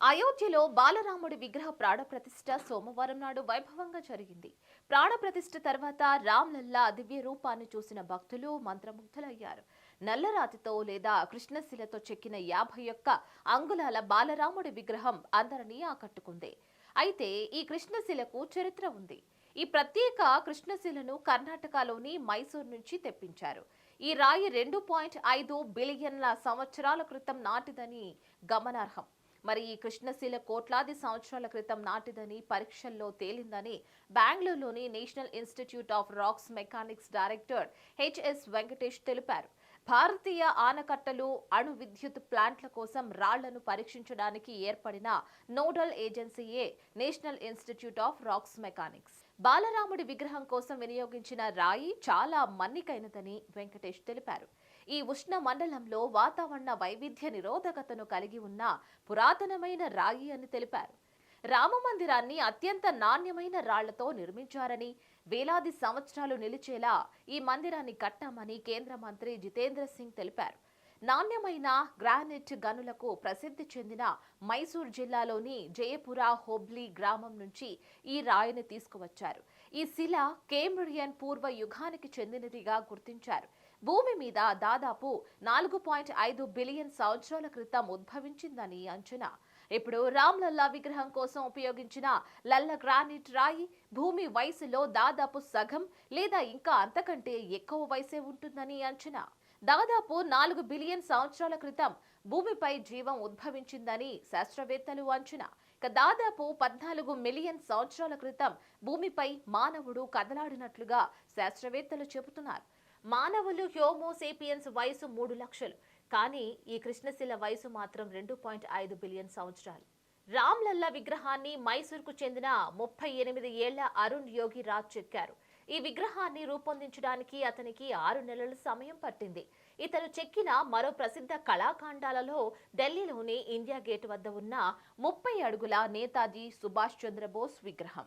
అయోధ్యలో బాలరాముడి విగ్రహ ప్రాణప్రతిష్ఠ సోమవారం నాడు వైభవంగా జరిగింది. ప్రాణప్రతిష్ఠ తర్వాత రామ్లల్లా దివ్య రూపాన్ని చూసిన భక్తులు మంత్రముగ్ధులయ్యారు. నల్లరాతితో లేదా కృష్ణశిలతో చెక్కిన యాభై ఒక్క అంగుళాల బాలరాముడి విగ్రహం అందరినీ ఆకట్టుకుంది. అయితే ఈ కృష్ణశిలకు చరిత్ర ఉంది. ఈ ప్రత్యేక కృష్ణశిలను కర్ణాటకలోని మైసూర్ నుంచి తెప్పించారు. ఈ రాయి రెండు పాయింట్ ఐదు బిలియన్ల సంవత్సరాల క్రితం నాటిదని గమనార్హం. మరి ఈ కృష్ణశిల కోట్లాది సంవత్సరాల క్రితం నాటిదని పరీక్షల్లో తేలిందని బెంగళూరులోని national institute of rocks mechanics director HS Venkatesh తెలిపారు. భారతీయ ఆనకట్టలు అణు విద్యుత్ ప్లాంట్ల కోసం రాళ్ళను పరీక్షించడానికి ఏర్పడిన nodal ఏజెన్సీయే national institute of rocks mechanics. బాలరాముడి విగ్రహం కోసం వినియోగించిన రాయి చాలా మన్నికైనదని వెంకటేష్ తెలిపారు. ఈ ఉష్ణ మండలంలో వాతావరణ వైవిధ్య నిరోధకతను కలిగి ఉన్న పురాతనమైన రాయి అని తెలిపారు. రామ మందిరాన్ని అత్యంత నాణ్యమైన రాళ్ళతో నిర్మించారని వేలాది సంవత్సరాలు నిలిచేలా ఈ మందిరాన్ని కట్టామని కేంద్ర మంత్రి జితేంద్ర సింగ్ తెలిపారు. నాణ్యమైన గ్రానైట్ గనులకు ప్రసిద్ధి చెందిన మైసూర్ జిల్లాలోని జయపుర హోబ్లీ గ్రామం నుంచి ఈ రాయిని తీసుకువచ్చారు. ఈ శిల కేంబ్రియన్ పూర్వ యుగానికి చెందినదిగా గుర్తించారు. భూమి మీద దాదాపు నాలుగు పాయింట్ ఐదు బిలియన్ సంవత్సరాల క్రితం ఉద్భవించిందని అంచనా. ఇప్పుడు రామ్ లల్లా విగ్రహం కోసం ఉపయోగించిన లల్ల గ్రానైట్ రాయి భూమి వయసులో దాదాపు సగం లేదా ఇంకా అంతకంటే ఎక్కువ వయసే ఉంటుందని అంచనా. దాదాపు నాలుగు బిలియన్ సంవత్సరాల క్రితం భూమిపై జీవం ఉద్భవించిందని శాస్త్రవేత్తలు అంచనా. ఇక దాదాపు పద్నాలుగు మిలియన్ సంవత్సరాల క్రితం భూమిపై మానవుడు కదలాడినట్లుగా శాస్త్రవేత్తలు చెబుతున్నారు. మానవులు హ్యోమోసేపియన్స్ వయసు మూడు లక్షలు కానీ ఈ కృష్ణశిల వయసు మాత్రం రెండు పాయింట్ ఐదు బిలియన్ సంవత్సరాలు. రామ్లల్ల విగ్రహాన్ని మైసూర్కు చెందిన ముప్పై ఎనిమిది ఏళ్ళ అరుణ్ యోగి రాజ్ చెక్కారు. ఈ విగ్రహాన్ని రూపొందించడానికి అతనికి ఆరు నెలల సమయం పట్టింది. ఇతను చెక్కిన మరో ప్రసిద్ధ కళాఖండాలలో ఢిల్లీలోని ఇండియా గేట్ వద్ద ఉన్న ముప్పై అడుగుల నేతాజీ సుభాష్ చంద్రబోస్ విగ్రహం.